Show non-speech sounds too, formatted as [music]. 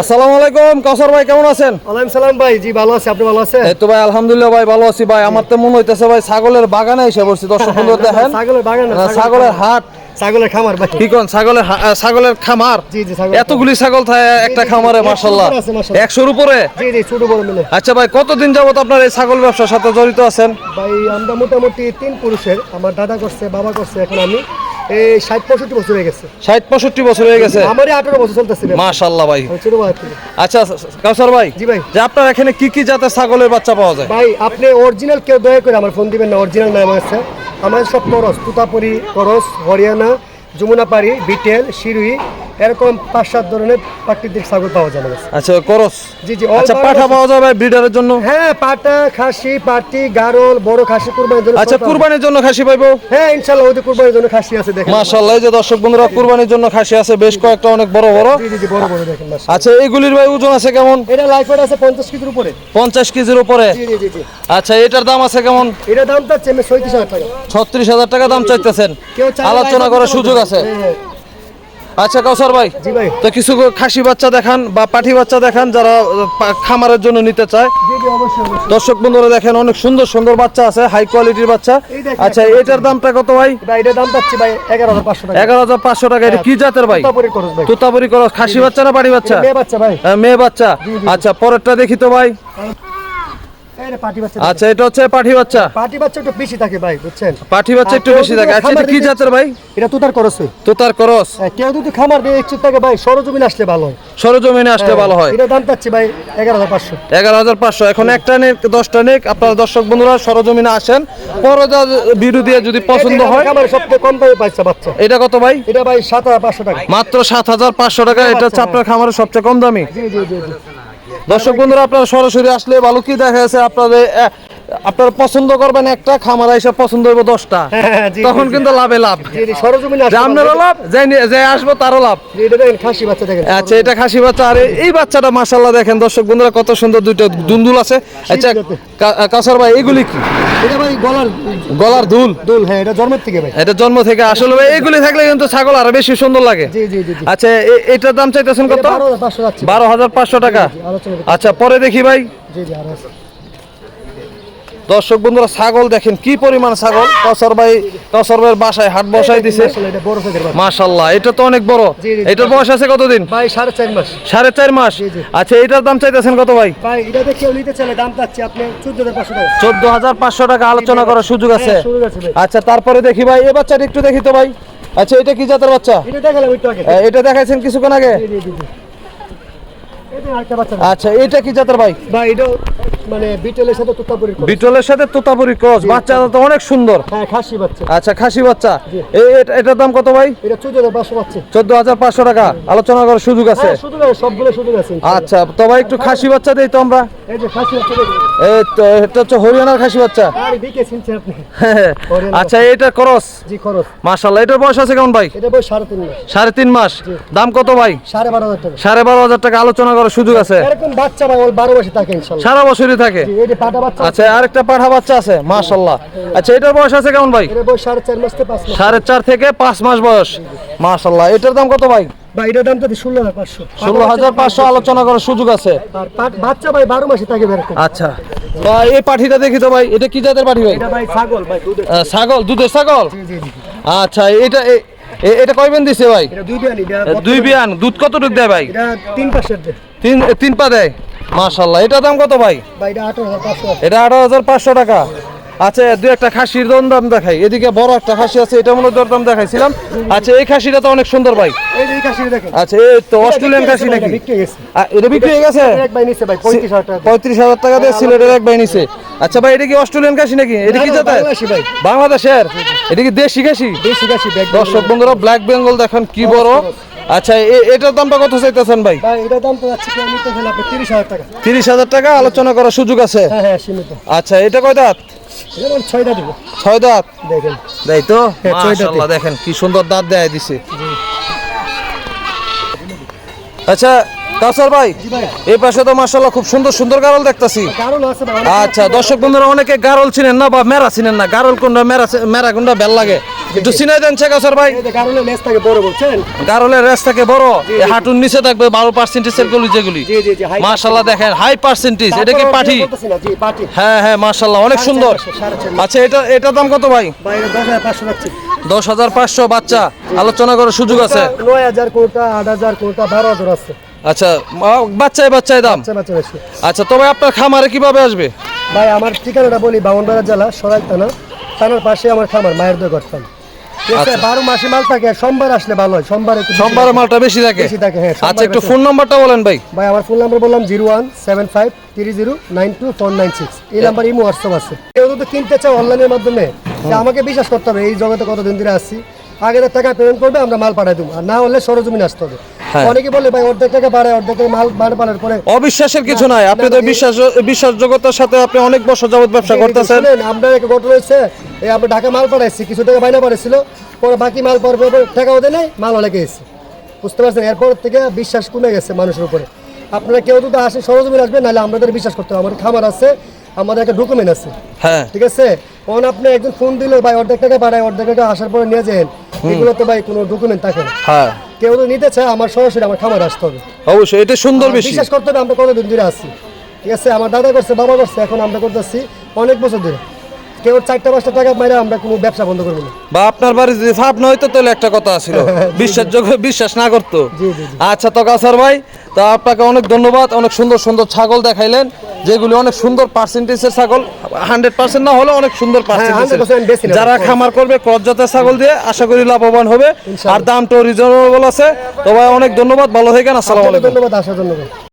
আসসালামু আলাইকুম কাউসার ভাই কেমন আছেন? ওয়ালাইকুম সালাম ভাই। জি ভালো আছি। আপনি ভালো আছেন? এই তো ভাই আলহামদুলিল্লাহ ভাই ভালো আছি ভাই। আমার তো মনে হইতেছে ভাই ছাগলের বাগানে এসে বসছি দর্শক বন্ধু দেখেন। ছাগলের বাগান না, না, ছাগলের হাট। ছাগলের খামার ভাই। কি কোন ছাগলের ছাগলের খামার? জি, জি, এতগুলি ছাগল থাকে একটা খামারে উপরে একশোর উপরে? জি জি ছোট বড় মিলে। আচ্ছা ভাই কতদিন যাবত আপনার এই ছাগল ব্যবসার সাথে জড়িত আছেন? ভাই আমরা মোটামুটি তিন পুরুষের। আমার দাদা করছে বাবা করছে এখন আমি। এই ষাট পঁয়ষট্টি বছর হয়ে গেছে। ষাট পঁয়ষট্টি বছর হয়ে গেছে? আমারই আঠারো বছর চলতেছিল মাশাল্লাহ ভাই। ছোট ভাই। আচ্ছা কাউসার ভাই জি ভাই। যে আপনার এখানে কি কি জাতের ছাগলের বাচ্চা পাওয়া যায়? ভাই আপনি অরিজিনাল কেউ দয়া করে আমার ফোন দিবেন না অরিজিনাল নাম আছে। আমার সব করস তুতাপুরি করস হরিয়ানা যমুনাপাড়ি বিটেল শিরুই এরকম পাঁচ সাত ধরনের প্রাকৃতিক ছাগল পাওয়া কাছে। আচ্ছা করস? জি জি আচ্ছা পাঠা পাওয়া যাবে ব্রিডারের জন্য? হ্যাঁ পাটা খাসি পাটি গারল বড় খাসি কুরবানির জন্য আচ্ছা। কুরবানির জন্য খাসি পাইবো? হ্যাঁ ইনশাআল্লাহ ওদের কুরবানির জন্য খাসি আছে দেখেন। মাশাআল্লাহ এই যে দর্শক বন্ধুরা কুরবানির জন্য খাসি আছে বেশ কয়েকটা অনেক বড় বড়। জি জি বড় বড় দেখেন আচ্ছা এইগুলির ভাই ওজন আছে কেমন? এটা লাইফ ওয়েট আছে পঞ্চাশ কেজির উপরে। পঞ্চাশ কেজির উপরে? জি জি জি আচ্ছা এটার দাম আছে কেমন? এটা দাম ছয়ত্রিশ হাজার টাকা। ছত্রিশ হাজার টাকা দাম চাইতেছেন। কেউ আলোচনা করার সুযোগ আছে। হ্যাঁ, আচ্ছা কাউসার ভাই। তো কিছু খাসি বাচ্চা দেখান বা পাঠি বাচ্চা দেখান যারা খামারের জন্য নিতে চায়। দর্শক বন্ধুরা দেখেন অনেক সুন্দর সুন্দর বাচ্চা আছে হাই কোয়ালিটির বাচ্চা। আচ্ছা এটার দামটা কত ভাই? দাম এগারো হাজার পাঁচশো টাকা। এগারো হাজার পাঁচশো টাকা এটা কি জাতের ভাই? তুতাপুরি করস করো খাসি বাচ্চা না পাটি বাচ্চা? মেয়ে বাচ্চা ভাই। মেয়ে বাচ্চা। আচ্ছা পরেরটা দেখি তো ভাই। আচ্ছা এটা হচ্ছে পাঠি বাচ্চা। পাটি বাচ্চা একটু বেশি থাকে ভাই বুঝছেন? পাঠি বাচ্চা একটু বেশি থাকে। আচ্ছা এটা কি জাতের ভাই? এটা তুতার করছে তো তার করস কেউ যদি খামার দিয়ে ইচ্ছুক থাকে ভাই সরজমিন আসলে ভালো হয়। সরজমিনে আসলে ভালো হয়। এটা দাম চাচ্ছি ভাই এগারো হাজার পাঁচশো। এগারো হাজার পাঁচশো। এখন একটা নেক দশটা নেক। আপনারা দর্শক বন্ধুরা সরজমিনে আসেন। পরে ভিডিও দিয়ে যদি পছন্দ হয় আমার সবথেকে কম দামে পাইছে বাচ্চা। এটা কত ভাই? এটা ভাই সাত হাজার পাঁচশো টাকা। মাত্র সাত হাজার পাঁচশো টাকা। এটা হচ্ছে আপনার খামারের সবচেয়ে কম দামি। জি জি জি জি। দর্শক বন্ধুরা আপনারা সরাসরি আসলে ভালো কি দেখা যাচ্ছে আপনাদের আপনারা পছন্দ করবেন একটা খামার এসে পছন্দ হইব দশটা। হ্যাঁ, তখন জি, জি। কিন্তু লাভে লাভ। আপনারও লাভ যে আসব তারও লাভ। আচ্ছা এটা খাসি বাচ্চা। আর এই বাচ্চাটা মাশাল্লাহ দেখেন দর্শক বন্ধুরা কত সুন্দর দুইটা দুন্দুল আছে। আচ্ছা কাসার ভাই এগুলি কি? ভাই গলার দুল। হ্যাঁ এটা জন্মের থেকে ভাই। এটা জন্ম থেকে আসলে ভাই। এগুলি থাকলে কিন্তু ছাগল আরও বেশি সুন্দর লাগে। আচ্ছা এটার দাম চাইতেছেন কত? বারো হাজার পাঁচশো টাকা। আচ্ছা পরে দেখি ভাই। দর্শক বন্ধুরা ছাগল দেখেন কি পরিমাণ ছাগল? কসর ভাই কসর ভাইয়ের বাসায় হাট বসাই দিছে। মাশাল্লাহ এটা তো অনেক বড়। এটার বয়স আছে কতদিন? ভাই সাড়ে চার মাস। সাড়ে চার মাস। আচ্ছা এটার দাম চাইতেছেন কত ভাই? ভাই এটাতে কেউ নিতে চাইলে দাম চাচ্ছি আপনি চোদ্দ হাজার পাঁচশো টাকা। আলোচনা করার সুযোগ আছে। হ্যাঁ। আচ্ছা তারপরে দেখি ভাই এ বাচ্চাটা একটু দেখি তো ভাই। আচ্ছা এটা কি জাতের বাচ্চা? এটা দেখাইছেন কিছুক্ষণ আগে? আচ্ছা এটা কি জাতের ভাই? ভাই এটা মানে বিটেলের সাথে তোতাপুরি করে। বিটলের সাথে তোতাপুরি ক্রস বাচ্চাটা তো অনেক সুন্দর। হ্যাঁ খাসি বাচ্চা। আচ্ছা খাসি বাচ্চা। এই এটার দাম কত ভাই? এটা চোদ্দ হাজার পাঁচশো পাচ্ছে। চোদ্দ হাজার পাঁচশো টাকা। আলোচনা করার সুযোগ আছে? হ্যাঁ সুযোগ আছে সবগুলো সুযোগ আছে আচ্ছা তো ভাই একটু খাসি বাচ্চা দেই তো আমরা। এই যে খাসি বাচ্চা এই তো এটা হচ্ছে হরিয়ানার খাসি বাচ্চা। আর দিকে আপনি। আচ্ছা এটা ক্রস জি খরচ মাশাল্লাহ এটার বয়স আছে কেমন ভাই? এটা বয়স সাড়ে তিন মাস। সাড়ে তিন মাস। দাম কত ভাই? সাড়ে বারো হাজার টাকা। সাড়ে বারো হাজার টাকা আলোচনা করার সুযোগ আছে। এরকম বাচ্চা ভাই ওর বারো মাসে থাকে ইনশাল্লাহ সারা বছরই থাকে? এই যে আচ্ছা আরেকটা পাঠা বাচ্চা আছে মাশাল্লাহ আচ্ছা এটার বয়স আছে কেমন ভাই? সাড়ে চার থেকে পাঁচ মাস। থেকে বয়স। মাশাল্লাহ এটার দাম কত ভাই? ভাই এটার দাম তো ষোলো হাজার পাঁচশো। ষোলো হাজার পাঁচশো আলোচনা করার সুযোগ আছে। বাচ্চা ভাই বারো মাসে থাকে আচ্ছা তো এই পাঠিটা দেখি তো ভাই এটা কি জাতের পাঠি ভাই? ছাগল ভাই দুধের ছাগল। দুধের আচ্ছা এটা দিছে ভাই? দুই বিয়ান দুধ কতটুক দেয় ভাই? তিন পাশের তিন তিন পা দেয়? মাশাল্লাহ এটা দাম কত ভাই? ভাই এটা আঠারো হাজার পাঁচশো টাকা। আচ্ছা দু একটা খাসির দম দাম দেখাই। এদিকে বড় একটা খাসি আছে এটা মনে দর দাম দেখাইছিলাম। আচ্ছা এই খাসিটা তো অনেক সুন্দর ভাই। আচ্ছা এই তো অস্ট্রেলিয়ান খাসি নাকি? এটা বিক্রি হয়ে গেছে? ভাই ভাই পঁয়ত্রিশ হাজার টাকা দিয়ে। সিলেটের এক বাই নিছে। আচ্ছা ভাই এটা কি অস্ট্রেলিয়ান খাসি নাকি? এটা কি জাতের? ভাই। বাংলাদেশের? এটা কি দেশি খাসি? দেশি খাসি দর্শক বন্ধুরা ব্ল্যাক বেঙ্গল দেখেন কি বড়। আচ্ছা এটার দামটা কত চাইতেছেন ভাই? এটার দাম তো যাচ্ছে তিরিশ হাজার টাকা। তিরিশ হাজার টাকা আলোচনা করার সুযোগ আছে? হ্যাঁ হ্যাঁ সীমিত। আচ্ছা এটা কয় দাঁত? ছয়টা ছয় দাঁত? দেখেন। তাই তো? হ্যাঁ, দাঁতে। দেখেন কি সুন্দর দাঁত দেয় দিছে। আচ্ছা কাউসার ভাই। এই পাশে তো খুব সুন্দর সুন্দর গারল দেখতাছি। আচ্ছা দর্শক বন্ধুরা অনেকে গারল চিনেন না বা মেরা চিনেন না। গারল কোনটা মেরা মেরা কোনটা বেল লাগে। একটু চিনাই দেন ভাই। এই যে থাকে বড় বলছেন গারলের রেস থাকে বড়। হাঁটুর নিচে থাকবে বারো পার্সেন্টেজের গুলি যেগুলি। মাশাল্লাহ দেখেন হাই পার্সেন্টেজ এটা কি পাঠি? হ্যাঁ হ্যাঁ মাশাল্লাহ অনেক সুন্দর। আচ্ছা এটা এটা দাম কত ভাই? দশ হাজার পাঁচশো দশ হাজার পাঁচশো বাচ্চা। আলোচনা করার সুযোগ আছে। নয় হাজার কোটা আট হাজার কোটা বারো হাজার আছে। আচ্ছা বাচ্চায় বাচ্চায় দাম? আচ্ছা তবে আপনার খামারে কীভাবে আসবে? ভাই আমার ঠিকানাটা বলি বামনবাড়া জেলা সরাই থানা। থানার পাশে আমার খামার মায়ের দোয়া করতাম আচ্ছা। বারো মাসে মাল থাকে সোমবার আসলে ভালো হয় সোমবার সোমবারে মালটা বেশি থাকে? বেশি থাকে, হ্যাঁ, আচ্ছা একটু ফোন নাম্বারটা বলেন ভাই। ভাই আমার ফোন নাম্বার বললাম zero one seven five three zero nine two four nine six. এই নাম্বার ইমো হোয়াটসঅ্যাপ আছে। কেউ যদি কিনতে চাও অনলাইনের মাধ্যমে আমাকে বিশ্বাস করতে হবে এই জগতে কতদিন ধরে আসছি আগে টাকা পেমেন্ট করবে আমরা মাল পাঠাই দেবো। আর না হলে সরজমিন আসতে হবে। অনেকে বলে ভাই অর্ধেক টাকা পাঠায় অর্ধেক টাকা মাল মাল পাঠানোর পরে অবিশ্বাসের কিছু নাই। আপনি তো বিশ্বাস বিশ্বাসযোগ্যতার সাথে আপনি অনেক বছর যাবত ব্যবসা করতেছেন। আমরা ঘটনা হয়েছে এই আমরা ঢাকা মাল পাঠাইছি কিছু টাকা বাইনা পাঠাইছিল পরে বাকি মাল পরে পরে টাকা ওদের নেই মাল অনেকে এসেছে বুঝতে পারছেন? এরপর থেকে বিশ্বাস কমে গেছে মানুষের উপরে। আপনারা কেউ যদি আসে সরজমিন আসবেন নাহলে আমাদের বিশ্বাস করতে হবে। আমাদের খামার আছে আমাদের একটা ডকুমেন্ট আছে। হ্যাঁ। ঠিক আছে? তখন আপনি একজন ফোন দিলে ভাই অর্ধেক টাকা বাড়ায় অর্ধেক টাকা আসার পরে নিয়ে যান। এগুলো তো ভাই কোনো ডকুমেন্ট থাকে না। হ্যাঁ। কেউ নিতে চায় আমার সরাসরি আমার খামার আসতে হবে। অবশ্যই এটা সুন্দর বেশি। বিশ্বাস করতে হবে আমরা কতদিন ধরে আছি। ঠিক আছে? আমার দাদা করছে বাবা করছে এখন আমরা করতেছি অনেক বছর ধরে। কেউ চারটা পাঁচটা টাকা মাইরা আমরা কোনো ব্যবসা বন্ধ করব না। বা আপনার বাড়ি যদি ফাপ না হইতো তাহলে একটা কথা ছিল। [laughs] বিশ্বাসযোগ্য বিশ্বাস না করতো। আচ্ছা তো কাসার ভাই তা আপনাকে অনেক ধন্যবাদ। অনেক সুন্দর সুন্দর ছাগল দেখাইলেন যেগুলি অনেক সুন্দর পার্সেন্টেজের ছাগল। হান্ড্রেড পার্সেন্ট না হলে অনেক সুন্দর পার্সেন্টেজ 100% বেশি না। যারা খামার করবে ক্রস জাতের ছাগল দিয়ে আশা করি লাভবান হবে। আর দামটাও রিজনেবল আছে। তো ভাই অনেক ধন্যবাদ। ভালো থাকেন। আসসালামু আলাইকুম। ধন্যবাদ আসার জন্য।